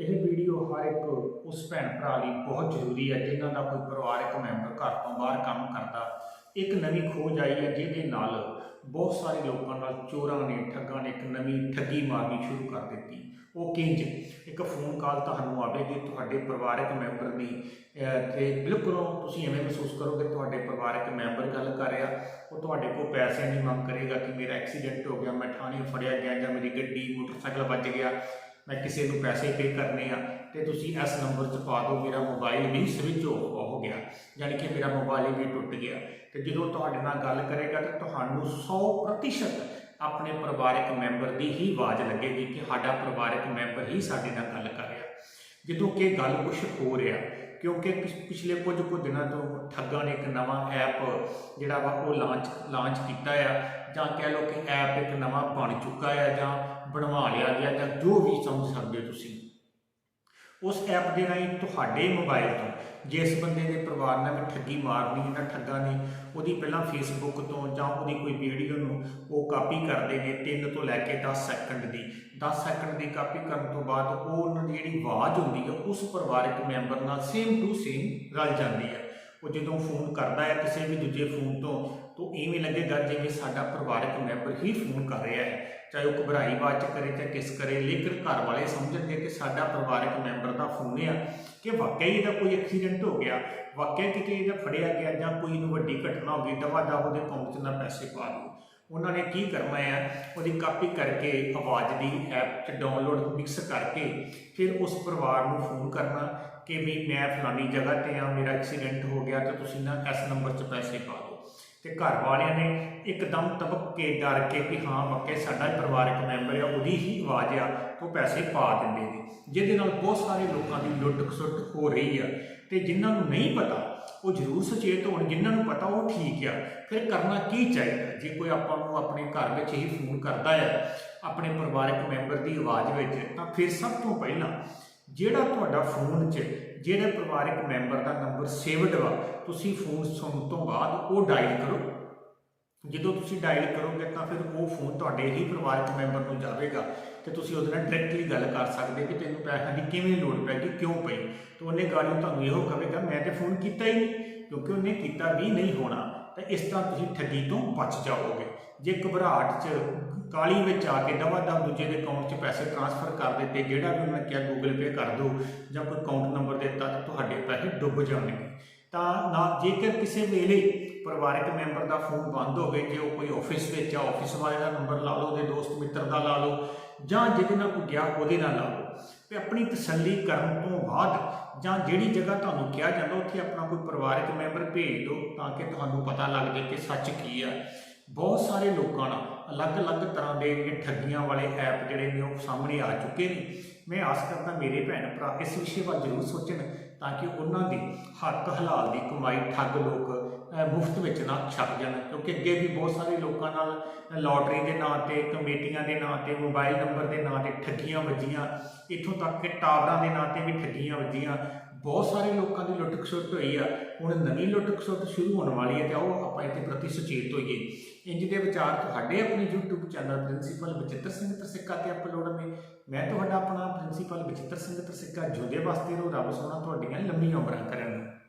ਇਹ ਵੀਡੀਓ ਹਰ ਇੱਕ ਉਸ ਭੈਣ ਭਰਾ ਲਈ ਬਹੁਤ ਜ਼ਰੂਰੀ ਹੈ ਜਿਨ੍ਹਾਂ ਦਾ ਕੋਈ ਪਰਿਵਾਰਕ ਮੈਂਬਰ ਘਰ ਤੋਂ ਬਾਹਰ ਕੰਮ ਕਰਦਾ ਇੱਕ ਨਵੀਂ ਖੋਜ ਆਈ ਹੈ ਜਿਹਦੇ ਨਾਲ ਬਹੁਤ ਸਾਰੇ ਲੋਕਾਂ ਨਾਲ ਚੋਰਾਂ ਨੇ ਠੱਗਾਂ ਨੇ ਇੱਕ ਨਵੀਂ ਠੱਗੀ ਮਾਰਨੀ ਸ਼ੁਰੂ ਕਰ ਦਿੱਤੀ। ਉਹ ਕਿੰਜ? ਇੱਕ ਫੋਨ ਕਾਲ ਤੁਹਾਨੂੰ ਆਵੇਗੀ ਤੁਹਾਡੇ ਪਰਿਵਾਰਕ ਮੈਂਬਰ ਦੀ ਅਹ, ਤੇ ਬਿਲਕੁਲ ਤੁਸੀਂ ਐਵੇਂ ਮਹਿਸੂਸ ਕਰੋਗੇ ਤੁਹਾਡੇ ਪਰਿਵਾਰਕ ਮੈਂਬਰ ਗੱਲ ਕਰ ਰਿਹਾ ਉਹ ਤੁਹਾਡੇ ਕੋਲ ਪੈਸੇ ਨਹੀਂ ਮੰਗ ਕਰੇਗਾ ਕਿ ਮੇਰਾ ਐਕਸੀਡੈਂਟ ਹੋ ਗਿਆ ਮੈਂ ਥਾਣੇ ਫੜਿਆ ਗਿਆ ਜਾਂ ਮੇਰੀ ਗੱਡੀ ਮੋਟਰਸਾਈਕਲ ਵੱਜ ਗਿਆ। ਮੈਂ ਕਿਸੇ ਨੂੰ ਪੈਸੇ ਪੇ ਕਰਨੇ ਆ, ਤੇ ਤੁਸੀਂ ਇਸ ਨੰਬਰ 'ਚ ਪਾ ਦਿਓ, ਮੇਰਾ ਮੋਬਾਈਲ ਵੀ ਸਵਿਚ ਆਫ ਹੋ ਗਿਆ, ਯਾਨੀ ਕਿ ਮੇਰਾ ਮੋਬਾਈਲ ਵੀ ਟੁੱਟ ਗਿਆ। ਤੇ ਜਦੋਂ ਤੁਹਾਡੇ ਨਾਲ ਗੱਲ ਕਰੇਗਾ, ਤਾਂ ਤੁਹਾਨੂੰ 100% ਆਪਣੇ ਪਰਿਵਾਰਕ ਮੈਂਬਰ ਦੀ ਹੀ ਆਵਾਜ਼ ਲੱਗੇਗੀ ਕਿ ਸਾਡਾ ਪਰਿਵਾਰਕ ਮੈਂਬਰ ਹੀ ਸਾਡੇ ਨਾਲ ਗੱਲ ਕਰ ਰਿਹਾ। ਜਦੋਂ ਕਿ ਗੱਲ ਕੁਝ ਹੋ ਰਿਹਾ ਕਿਉਂਕਿ ਪਿਛ- ਪਿਛਲੇ ਕੁਝ ਕੁ ਦਿਨਾਂ ਤੋਂ ਠੱਗਾਂ ਨੇ ਇੱਕ ਨਵਾਂ ਐਪ ਜਿਹੜਾ ਵਾ ਉਹ ਲਾਂਚ ਲਾਂਚ ਕੀਤਾ ਆ, ਜਾਂ ਕਹਿ ਲਓ ਕਿ ਐਪ ਇੱਕ ਨਵਾਂ ਬਣ ਚੁੱਕਾ ਆ, ਜਾਂ ਬਣਵਾ ਲਿਆ ਗਿਆ, ਜਾਂ ਜੋ ਵੀ ਸਮਝ ਸਕਦੇ ਹੋ ਤੁਸੀਂ। ਉਸ ਐਪ ਦੇ ਰਾਹੀਂ ਤੁਹਾਡੇ ਮੋਬਾਈਲ ਤੋਂ ਜਿਸ ਬੰਦੇ ਦੇ ਪਰਿਵਾਰ ਨਾਲ ਵੀ ਠੱਗੀ ਮਾਰਨੀ ਹੈ ਤਾਂ ਠੱਗਾਂ ਨੇ, ਉਹਦੀ ਪਹਿਲਾਂ ਫੇਸਬੁੱਕ ਤੋਂ ਜਾਂ ਉਹਦੀ ਕੋਈ ਵੀਡੀਓ ਨੂੰ ਉਹ ਕਾਪੀ ਕਰਦੇ ਨੇ 3 ਤੋਂ ਲੈ ਕੇ 10 ਸੈਕਿੰਡ ਦੀ। 10 ਸੈਕਿੰਡ ਦੀ ਕਾਪੀ ਕਰਨ ਤੋਂ ਬਾਅਦ ਉਹ ਉਹਨਾਂ ਦੀ ਜਿਹੜੀ ਆਵਾਜ਼ ਹੁੰਦੀ ਹੈ, ਉਸ ਪਰਿਵਾਰਕ ਮੈਂਬਰ ਨਾਲ ਸੇਮ ਟੂ ਸੇਮ ਰਲ ਜਾਂਦੀ ਹੈ। ਉਹ ਜਦੋਂ ਫੋਨ ਕਰਦਾ ਹੈ ਕਿਸੇ ਵੀ ਦੂਜੇ ਫੋਨ ਤੋਂ, ਤਾਂ ਇਵੇਂ ਲੱਗੇਗਾ ਜਿਵੇਂ ਸਾਡਾ ਪਰਿਵਾਰਕ ਮੈਂਬਰ ਹੀ ਫੋਨ ਕਰ ਰਿਹਾ ਹੈ। ਚਾਹੇ ਉਹ ਘਬਰਾਈ ਆਵਾਜ਼ 'ਚ ਕਰੇ ਚਾਹੇ ਕਿਸ ਕਰੇ, ਲੇਕਿਨ ਘਰ ਵਾਲੇ ਸਮਝਣਗੇ ਕਿ ਸਾਡਾ ਪਰਿਵਾਰਕ ਮੈਂਬਰ ਦਾ ਫੋਨ ਆ, ਕਿ ਵਾਕਿਆ ਹੀ ਇਹਦਾ ਕੋਈ ਐਕਸੀਡੈਂਟ ਹੋ ਗਿਆ ਵਾਕਿਆ ਕਿਤੇ ਇਹਦਾ ਫੜਿਆ ਗਿਆ ਜਾਂ ਕੋਈ ਨੂੰ ਵੱਡੀ ਘਟਨਾ ਹੋ ਗਈ, ਦਵਾ ਦਵ ਉਹਦੇ ਅਕਾਊਂਟ 'ਚ ਨਾ ਪੈਸੇ ਪਾ ਲਓ। ਉਹਨਾਂ ਨੇ ਕੀ ਕਰਨਾ ਹੈ? ਉਹਦੀ ਕਾਪੀ ਕਰਕੇ ਆਵਾਜ਼ ਦੀ ਐਪ 'ਚ ਡਾਊਨਲੋਡ ਮਿਕਸ ਕਰਕੇ ਫਿਰ ਉਸ ਪਰਿਵਾਰ ਨੂੰ ਫੋਨ ਕਰਨਾ ਕਿ ਵੀ ਮੈਂ ਫਲਾਨੀ ਜਗ੍ਹਾ ਤੇ ਆ, ਮੇਰਾ ਐਕਸੀਡੈਂਟ ਹੋ ਗਿਆ ਤੇ ਤੁਸੀਂ ਨਾ ਇਸ ਨੰਬਰ 'ਚ ਪੈਸੇ ਪਾ ਦਿਓ। ਤੇ ਘਰ ਵਾਲਿਆਂ ਨੇ ਇੱਕਦਮ ਤਬਕ ਕੇ ਡਰ ਕੇ ਕਿ ਹਾਂ ਵਾਕਿਆ ਸਾਡਾ ਹੀ ਪਰਿਵਾਰਕ ਮੈਂਬਰ ਆ, ਉਹਦੀ ਹੀ ਆਵਾਜ਼ ਆ, ਉਹ ਪੈਸੇ ਪਾ ਦਿੰਦੇ ਨੇ। ਜਿਹਦੇ ਨਾਲ ਬਹੁਤ ਸਾਰੇ ਲੋਕਾਂ ਦੀ ਲੁੱਟ ਖਸੁੱਟ ਹੋ ਰਹੀ ਆ। ਤੇ ਜਿਨ੍ਹਾਂ ਨੂੰ ਨਹੀਂ ਪਤਾ, ਉਹ ਜ਼ਰੂਰ ਸੁਚੇਤ ਹੋਣ। ਜਿਨ੍ਹਾਂ ਨੂੰ ਪਤਾ, ਉਹ ਠੀਕ ਆ। ਫਿਰ ਕਰਨਾ ਕੀ ਚਾਹੀਦਾ? ਜੇ ਕੋਈ ਆਪਾਂ ਨੂੰ ਆਪਣੇ ਘਰ ਵਿੱਚ ਹੀ ਫੋਨ ਕਰਦਾ ਆ, ਆਪਣੇ ਪਰਿਵਾਰਕ ਮੈਂਬਰ ਦੀ ਆਵਾਜ਼ ਵਿੱਚ, ਤਾਂ ਫਿਰ ਸਭ ਤੋਂ ਪਹਿਲਾਂ ਜਿਹੜਾ ਤੁਹਾਡਾ ਫੋਨ 'ਚ ਜਿਹੜੇ ਪਰਿਵਾਰਕ ਮੈਂਬਰ ਦਾ ਨੰਬਰ ਸੇਵਡ ਵਾ, ਤੁਸੀਂ ਫੋਨ ਸੁਣਨ ਤੋਂ ਬਾਅਦ ਉਹ ਡਾਇਲ ਕਰੋ। ਜਦੋਂ ਤੁਸੀਂ ਡਾਇਲ ਕਰੋਗੇ ਤਾਂ ਫਿਰ ਉਹ ਫੋਨ ਤੁਹਾਡੇ ਹੀ ਪਰਿਵਾਰਕ ਮੈਂਬਰ ਨੂੰ ਜਾਵੇਗਾ ਤੇ ਤੁਸੀਂ ਉਹਦੇ ਨਾਲ ਡਾਇਰੈਕਟਲੀ ਗੱਲ ਕਰ ਸਕਦੇ ਕਿ ਤੈਨੂੰ ਪੈਸਿਆਂ ਦੀ ਕਿਵੇਂ ਲੋੜ ਪੈ ਗਈ, ਕਿਉਂ ਪਈ। ਤੇ ਉਹਨੇ ਗਾੜੀ ਤੁਹਾਨੂੰ ਇਹੋ ਕਹੇਗਾ ਮੈਂ ਤੇ ਫੋਨ ਕੀਤਾ ਹੀ ਨਹੀਂ, ਕਿਉਂਕਿ ਉਹਨੇ ਕੀਤਾ ਵੀ ਨਹੀਂ ਹੋਣਾ। ਤਾਂ ਇਸ ਤਰ੍ਹਾਂ ਤੁਸੀਂ ਠੱਗੀ ਤੋਂ ਬਚ ਜਾਓਗੇ। ਜੇ ਘਬਰਾਹਟ 'ਚ ਕਾਲੀ ਵਿੱਚ ਆ ਕੇ ਦਵਾ ਦਵ ਦੂਜੇ ਦੇ ਅਕਾਊਂਟ 'ਚ ਪੈਸੇ ਟ੍ਰਾਂਸਫਰ ਕਰ ਦਿੱਤੇ, ਜਿਹੜਾ ਵੀ ਉਹਨਾਂ ਕਿਹਾ ਗੂਗਲ ਪੇ ਕਰ ਦਿਓ ਜਾਂ ਕੋਈ ਅਕਾਊਂਟ ਨੰਬਰ ਦਿੱਤਾ ਤਾਂ ਤੁਹਾਡੇ ਪੈਸੇ ਡੁੱਬ ਜਾਣਗੇ। ਤਾਂ ਨਾ ਜੇਕਰ ਕਿਸੇ ਵੇਲੇ ਪਰਿਵਾਰਕ ਮੈਂਬਰ ਦਾ ਫੋਨ ਬੰਦ ਹੋਵੇ, ਜੇ ਉਹ ਕੋਈ ਆਫਿਸ ਵਿੱਚ ਆ ਆਫਿਸ ਵਾਲੇ ਦਾ ਨੰਬਰ ਲਾ ਲਓ, ਉਹਦੇ ਦੋਸਤ ਮਿੱਤਰ ਦਾ ਲਾ ਲਓ, ਜਾਂ ਜਿਹਦੇ ਨਾਲ ਕੋਈ ਗਿਆ, ਉਹਦੇ ਨਾਲ ਲਾ ਲਓ। ਤੇ ਆਪਣੀ ਤਸੱਲੀ ਕਰਨ ਤੋਂ ਬਾਅਦ ਜਾਂ ਜਿਹੜੀ ਜਗ੍ਹਾ ਤੁਹਾਨੂੰ ਕਿਹਾ ਜਾਂਦਾ, ਉੱਥੇ ਆਪਣਾ ਕੋਈ ਪਰਿਵਾਰਕ ਮੈਂਬਰ ਭੇਜ ਦਿਓ ਤਾਂ ਕਿ ਤੁਹਾਨੂੰ ਪਤਾ ਲੱਗ ਜਾਵੇ ਕਿ ਸੱਚ ਕੀ ਆ। ਬਹੁਤ ਸਾਰੇ ਲੋਕਾਂ ਨਾਲ ਅਲੱਗ-ਅਲੱਗ ਤਰ੍ਹਾਂ ਦੇ ਇਹ ਠੱਗੀਆਂ ਵਾਲੇ ਐਪ ਜਿਹੜੇ ਨੇ ਉਹ ਸਾਹਮਣੇ ਆ ਚੁੱਕੇ ਨੇ। ਮੈਂ ਆਸ ਕਰਦਾ ਮੇਰੇ ਭੈਣ ਭਰਾ ਇਸ ਵਿਸ਼ੇ ਵੱਲ ਜ਼ਰੂਰ ਸੋਚਣ ਤਾਂ ਕਿ ਉਹਨਾਂ ਦੀ ਹੱਕ ਹਲਾਲ ਦੀ ਕਮਾਈ ਠੱਗ ਲੋਕ ਮੁਫਤ ਵਿੱਚ ਨਾ ਛੱਪ ਜਾਣ, ਕਿਉਂਕਿ ਅੱਗੇ ਵੀ ਬਹੁਤ ਸਾਰੇ ਲੋਕਾਂ ਨਾਲ ਲੋਟਰੀ ਦੇ ਨਾਂ ਤੇ, ਕਮੇਟੀਆਂ ਦੇ ਨਾਂ ਤੇ, ਮੋਬਾਈਲ ਨੰਬਰ ਦੇ ਨਾਂ ਤੇ ਠੱਗੀਆਂ ਵੱਜੀਆਂ। ਇੱਥੋਂ ਤੱਕ ਕਿ ਟਾਵਰਾਂ ਦੇ ਨਾਂ ਤੇ ਵੀ ਠੱਗੀਆਂ ਵੱਜੀਆਂ। ਬਹੁਤ ਸਾਰੇ ਲੋਕਾਂ ਦੀ ਲੁੱਟ ਖਸੁੱਟ ਹੋਈ ਆ। ਹੁਣ ਨਵੀਂ ਲੁੱਟ ਖਸੁੱਟ ਸ਼ੁਰੂ ਹੋਣ ਵਾਲੀ ਹੈ ਤੇ ਆਓ ਆਪਾਂ ਇਹਦੇ ਪ੍ਰਤੀ ਸੁਚੇਤ ਹੋਈਏ। ਇੰਜ ਦੇ ਵਿਚਾਰ ਤੁਹਾਡੇ ਆਪਣੇ YouTube channel principal Bachittar Singh Tarsikka ਤੇ ਅਪਲੋਡ ਨੇ। ਮੈਂ ਤੁਹਾਡਾ ਆਪਣਾ ਪ੍ਰਿੰਸੀਪਲ ਬਚਿੱਤਰ ਸਿੰਘ ਤਰਸਿੱਕਾ ਜੁਦੇ ਵਾਸਤੇ ਰੋ ਰੱਬ ਸੋਹਣਾ ਤੁਹਾਡੀਆਂ ਲੰਮੀਆਂ ਉਮਰਾਂ ਕਰਨ। ਨੂੰ